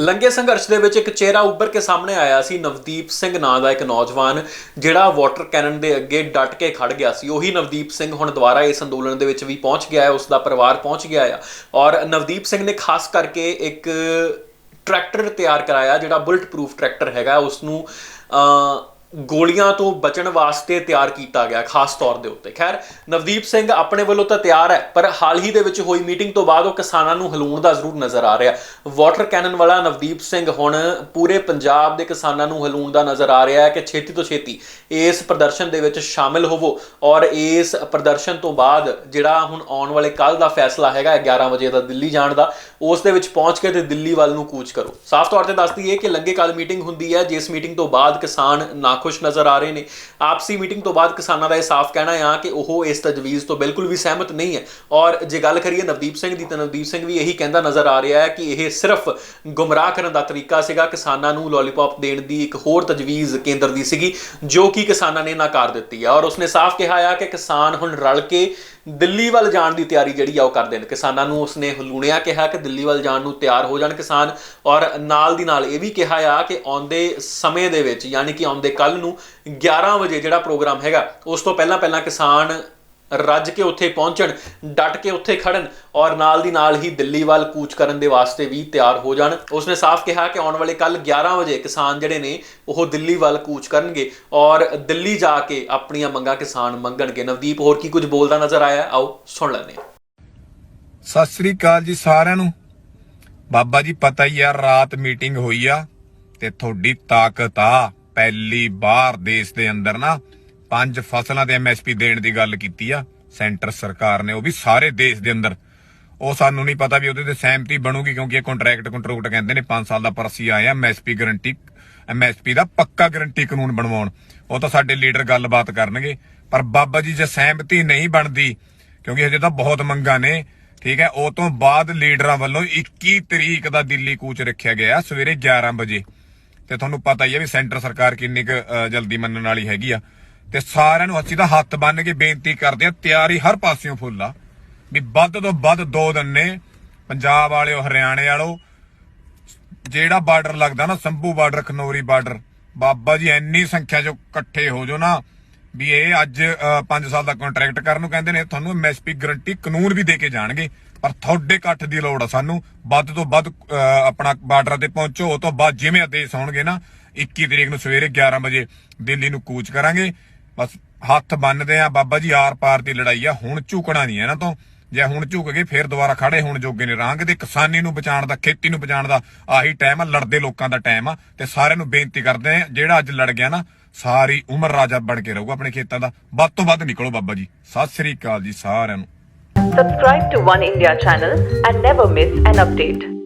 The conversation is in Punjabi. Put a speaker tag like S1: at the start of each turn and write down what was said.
S1: ਲੰਗੇ ਸੰਘਰਸ਼ ਦੇ ਵਿੱਚ ਇੱਕ ਚਿਹਰਾ ਉੱਭਰ ਕੇ ਸਾਹਮਣੇ ਆਇਆ ਸੀ, ਨਵਦੀਪ ਸਿੰਘ ਨਾਂ ਦਾ ਇੱਕ ਨੌਜਵਾਨ, ਜਿਹੜਾ ਵਾਟਰ ਕੈਨਨ ਦੇ ਅੱਗੇ ਡਟ ਕੇ ਖੜ ਗਿਆ ਸੀ। ਉਹੀ ਨਵਦੀਪ ਸਿੰਘ ਹੁਣ ਦੁਬਾਰਾ ਇਸ ਅੰਦੋਲਨ ਦੇ ਵਿੱਚ ਵੀ ਪਹੁੰਚ ਗਿਆ ਹੈ, ਉਸ ਦਾ ਪਰਿਵਾਰ ਪਹੁੰਚ ਗਿਆ ਹੈ ਔਰ ਨਵਦੀਪ ਸਿੰਘ ਨੇ ਖਾਸ ਕਰਕੇ ਇੱਕ ਟਰੈਕਟਰ ਤਿਆਰ ਕਰਾਇਆ, ਜਿਹੜਾ ਬੁਲਟ ਪ੍ਰੂਫ ਟਰੈਕਟਰ ਹੈਗਾ ਉਸ ਨੂੰ ਗੋਲੀਆਂ ਤੋਂ ਬਚਣ ਵਾਸਤੇ ਤਿਆਰ ਕੀਤਾ ਗਿਆ ਖਾਸ ਤੌਰ ਦੇ ਉੱਤੇ। ਖੈਰ, ਨਵਦੀਪ ਸਿੰਘ ਆਪਣੇ ਵੱਲੋਂ ਤਾਂ ਤਿਆਰ ਹੈ, ਪਰ ਹਾਲ ਹੀ ਦੇ ਵਿੱਚ ਹੋਈ ਮੀਟਿੰਗ ਤੋਂ ਬਾਅਦ ਉਹ ਕਿਸਾਨਾਂ ਨੂੰ ਹਲੂਣ ਦਾ ਜ਼ਰੂਰ ਨਜ਼ਰ ਆ ਰਿਹਾ। ਵਾਟਰ ਕੈਨਨ ਵਾਲਾ ਨਵਦੀਪ ਸਿੰਘ ਹੁਣ ਪੂਰੇ ਪੰਜਾਬ ਦੇ ਕਿਸਾਨਾਂ ਨੂੰ ਹਲੂਣ ਦਾ ਨਜ਼ਰ ਆ ਰਿਹਾ ਹੈ ਕਿ ਛੇਤੀ ਤੋਂ ਛੇਤੀ ਇਸ ਪ੍ਰਦਰਸ਼ਨ ਦੇ ਵਿੱਚ ਸ਼ਾਮਿਲ ਹੋਵੋ ਔਰ ਇਸ ਪ੍ਰਦਰਸ਼ਨ ਤੋਂ ਬਾਅਦ ਜਿਹੜਾ ਹੁਣ ਆਉਣ ਵਾਲੇ ਕੱਲ ਦਾ ਫੈਸਲਾ ਹੈਗਾ 11 ਵਜੇ ਦਾ ਦਿੱਲੀ ਜਾਣ ਦਾ, ਉਸ ਦੇ ਵਿੱਚ ਪਹੁੰਚ ਕੇ ਤੇ ਦਿੱਲੀ ਵੱਲ ਨੂੰ ਕੂਚ ਕਰੋ। ਸਾਫ਼ ਤੌਰ ਤੇ ਦੱਸ ਦਈਏ ਕਿ ਲੰਗੇ ਕੱਲ ਮੀਟਿੰਗ ਹੁੰਦੀ ਹੈ, ਜਿਸ ਮੀਟਿੰਗ ਤੋਂ ਬਾਅਦ ਕਿਸਾਨ ਨਾ ਨਾਖੁਸ਼ ਨਜ਼ਰ ਆ ਰਹੇ ਨੇ। ਆਪਸੀ ਮੀਟਿੰਗ ਤੋਂ ਬਾਅਦ ਕਿਸਾਨਾਂ ਦਾ ਇਹ ਸਾਫ਼ ਕਹਿਣਾ ਆ ਕਿ ਉਹ ਇਸ ਤਜਵੀਜ਼ ਤੋਂ ਬਿਲਕੁਲ ਵੀ ਸਹਿਮਤ ਨਹੀਂ ਹੈ। ਔਰ ਜੇ ਗੱਲ ਕਰੀਏ ਨਵਦੀਪ ਸਿੰਘ ਦੀ, ਤਾਂ ਨਵਦੀਪ ਸਿੰਘ ਵੀ ਇਹੀ ਕਹਿੰਦਾ ਨਜ਼ਰ ਆ ਰਿਹਾ ਹੈ ਕਿ ਇਹ ਸਿਰਫ ਗੁੰਮਰਾਹ ਕਰਨ ਦਾ ਤਰੀਕਾ ਸੀਗਾ, ਕਿਸਾਨਾਂ ਨੂੰ ਲੋਲੀਪੌਪ ਦੇਣ ਦੀ ਇੱਕ ਹੋਰ ਤਜਵੀਜ਼ ਕੇਂਦਰ ਦੀ ਸੀਗੀ, ਜੋ ਕਿ ਕਿਸਾਨਾਂ ਨੇ ਨਕਾਰ ਦਿੱਤੀ ਹੈ। ਔਰ ਉਸਨੇ ਸਾਫ਼ ਕਿਹਾ ਆ ਕਿ ਕਿਸਾਨ ਹੁਣ ਰਲ ਕੇ ਦਿੱਲੀ ਵੱਲ ਜਾਣ ਦੀ ਤਿਆਰੀ ਜਿਹੜੀ ਆ ਉਹ ਕਰਦੇ ਨੇ। ਕਿਸਾਨਾਂ ਨੂੰ ਉਸਨੇ ਹਲੂਣਿਆ ਕਿਹਾ ਕਿ ਦਿੱਲੀ ਵੱਲ ਜਾਣ ਨੂੰ ਤਿਆਰ ਹੋ ਜਾਣ ਕਿਸਾਨ ਔਰ ਨਾਲ ਦੀ ਨਾਲ ਇਹ ਵੀ ਕਿਹਾ ਆ ਕਿ ਆਉਂਦੇ ਸਮੇਂ ਦੇ ਵਿੱਚ, ਯਾਨੀ ਕਿ ਆਉਂਦੇ ਕੱਲ ਨੂੰ 11 ਵਜੇ ਜਿਹੜਾ ਪ੍ਰੋਗਰਾਮ ਹੈਗਾ, ਉਸ ਤੋਂ ਪਹਿਲਾਂ ਪਹਿਲਾਂ ਕਿਸਾਨ ਰੱਜ ਕੇ ਉੱਥੇ ਪਹੁੰਚਣ, ਡਟ ਕੇ ਉੱਥੇ ਖੜਨ ਔਰ ਨਾਲ ਦੀ ਨਾਲ ਹੀ ਦਿੱਲੀ ਵੱਲ ਕੂਚ ਕਰਨ ਦੇ ਵਾਸਤੇ ਵੀ ਤਿਆਰ ਹੋ ਜਾਣ। ਉਸਨੇ ਸਾਫ਼ ਕਿਹਾ ਕਿ ਆਉਣ ਵਾਲੇ ਕੱਲ 11 ਵਜੇ ਕਿਸਾਨ ਜਿਹੜੇ ਨੇ, ਉਹ ਦਿੱਲੀ ਵੱਲ ਕੂਚ ਕਰਨਗੇ ਔਰ ਦਿੱਲੀ ਜਾ ਕੇ ਆਪਣੀਆਂ ਮੰਗਾਂ ਕਿਸਾਨ ਮੰਗਣਗੇ। ਨਵਦੀਪ, ਹੋਰ ਕੀ ਕੁਝ ਬੋਲਦਾ ਨਜ਼ਰ ਆਇਆ? ਆਓ, ਸੁਣ ਲੈਂਦੇ ਹਾਂ।
S2: ਸਤਿ ਸ੍ਰੀ ਅਕਾਲ ਜੀ ਸਾਰਿਆਂ ਨੂੰ। ਬਾਬਾ ਜੀ, ਪਤਾ ਹੀ ਆ, ਰਾਤ ਮੀਟਿੰਗ ਹੋਈ ਆ ਤੇ ਤੁਹਾਡੀ ਤਾਕਤ ਆ। ਪਹਿਲੀ ਵਾਰ ਦੇਸ਼ ਦੇ ਅੰਦਰ ਨਾ ਪੰਜ ਫਸਲਾਂ ਤੇ ਐਮਐਸਪੀ ਦੇਣ ਦੀ ਗੱਲ ਕੀਤੀ ਆ, ਸੈਂਟਰ ਸਰਕਾਰ ਨੇ, ਉਹ ਵੀ ਸਾਰੇ ਦੇਸ਼ ਦੇ ਅੰਦਰ। ਉਹ ਸਾਨੂੰ ਨਹੀਂ ਪਤਾ ਵੀ ਉਹਦੇ ਤੇ ਸਹਿਮਤੀ ਬਣੂਗੀ ਕਿਉਂਕਿ ਇਹ ਕੰਟਰੈਕਟ ਕੰਟਰੈਕਟ ਕਹਿੰਦੇ ਨੇ 5 ਸਾਲ ਦਾ ਪਰ ਅਸੀਂ ਆਏ ਆ ਐਮਐਸਪੀ ਗਾਰੰਟੀ ਐਮਐਸਪੀ ਦਾ ਪੱਕਾ ਗਾਰੰਟੀ ਕਾਨੂੰਨ ਬਣਵਾਉਣ। ਉਹ ਤਾਂ ਸਾਡੇ ਲੀਡਰ ਗੱਲਬਾਤ ਕਰਨਗੇ। ਪਰ ਬਾਬਾ ਜੀ, ਜੇ ਸਹਿਮਤੀ ਨਹੀਂ ਬਣਦੀ, ਕਿਉਂਕਿ ਹਜੇ ਤਾਂ ਬਹੁਤ ਮੰਗਾਂ ਨੇ, ਠੀਕ ਹੈ, ਉਹ ਤੋਂ ਬਾਅਦ ਲੀਡਰਾਂ ਵੱਲੋਂ 21 ਤਰੀਕ ਦਾ ਦਿੱਲੀ ਕੂਚ ਰੱਖਿਆ ਗਿਆ ਸਵੇਰੇ 11 ਵਜੇ। ਤੇ ਤੁਹਾਨੂੰ ਪਤਾ ਹੀ ਹੈ ਵੀ ਸੈਂਟਰ ਸਰਕਾਰ ਕਿੰਨੀ ਕੁ ਜਲਦੀ ਮੰਨਣ ਵਾਲੀ ਹੈਗੀ ਆ। ਤੇ ਸਾਰਿਆਂ ਨੂੰ ਅਸੀਂ ਤਾਂ ਹੱਥ ਬੰਨ ਕੇ ਬੇਨਤੀ ਕਰਦੇ ਆ ਤਿਆਰੀ ਹਰ ਪਾਸਿਓਂ ਫੁੱਲ ਆ। ਵੀ ਵੱਧ ਤੋਂ ਵੱਧ ਦੋ ਦਿਨ ਨੇ ਪੰਜਾਬ ਵਾਲਿਓ, ਹਰਿਆਣੇ ਵਾਲੋ ਜਿਹੜਾ ਬਾਰਡਰ ਲੱਗਦਾ ਨਾ, ਸੰਭੂ ਬਾਰਡਰ, ਖਨੌਰੀ ਬਾਰਡਰ, ਬਾਬਾ ਜੀ ਇੰਨੀ ਸੰਖਿਆ ਚ ਇਕੱਠੇ ਹੋ ਜੋ ਨਾ ਵੀ ਇਹ ਅੱਜ 5 ਸਾਲ ਦਾ ਕੰਟਰੈਕਟ ਕਰਨ ਨੂੰ ਕਹਿੰਦੇ ਨੇ, ਤੁਹਾਨੂੰ ਐਮਐਸਪੀ ਗਰੰਟੀ ਕਾਨੂੰਨ ਵੀ ਦੇ ਕੇ ਜਾਣਗੇ। ਪਰ ਤੁਹਾਡੇ ਇਕੱਠ ਦੀ ਲੋੜ ਆ ਸਾਨੂੰ, ਵੱਧ ਤੋਂ ਵੱਧ ਆਪਣਾ ਬਾਰਡਰ ਤੇ ਪਹੁੰਚੋ, ਉਹ ਤੋਂ ਬਾਅਦ ਜਿਵੇਂ ਆਦੇਸ਼ ਆਉਣਗੇ ਨਾ 21 ਤਰੀਕ ਨੂੰ ਸਵੇਰੇ 11 ਵਜੇ ਦਿੱਲੀ ਨੂੰ ਕੂਚ ਕਰਾਂਗੇ। ਬਸ ਹੱਥ ਬੰਨਦੇ ਆ, ਬਾਬਾ ਜੀ ਆਰ ਪਾਰ ਦੀ ਲੜਾਈ ਆ, ਹੁਣ ਝੁਕਣਾ ਨਹੀਂ ਇਹਨਾਂ ਤੋਂ। ਜੇ ਹੁਣ ਝੁਕ ਗਏ, ਫਿਰ ਦੁਬਾਰਾ ਖੜੇ ਹੋਣ ਜੋਗੇ ਨੇ। ਰਾਂਗ ਦੇ ਕਿਸਾਨੀ ਨੂੰ ਬਚਾਉਣ ਦਾ, ਖੇਤੀ ਨੂੰ ਬਚਾਉਣ ਦਾ ਆਹੀ ਟਾਈਮ ਆ, ਲੜਦੇ ਲੋਕਾਂ ਦਾ ਟਾਈਮ ਆ। ਤੇ ਸਾਰਿਆਂ ਨੂੰ ਬੇਨਤੀ ਕਰਦੇ ਆ, ਜਿਹੜਾ ਅੱਜ ਲੜ ਗਿਆ ਨਾ, ਸਾਰੀ ਉਮਰ ਰਾਜਾ ਬਣ ਕੇ ਰਹੂਗਾ ਆਪਣੇ ਖੇਤਾਂ ਦਾ। ਵੱਧ ਤੋਂ ਵੱਧ ਨਿਕਲੋ ਬਾਬਾ ਜੀ। ਸਤਿ ਸ੍ਰੀ ਅਕਾਲ ਜੀ ਸਾਰਿਆਂ ਨੂੰ।
S3: Subscribe to One India channel and never miss an update.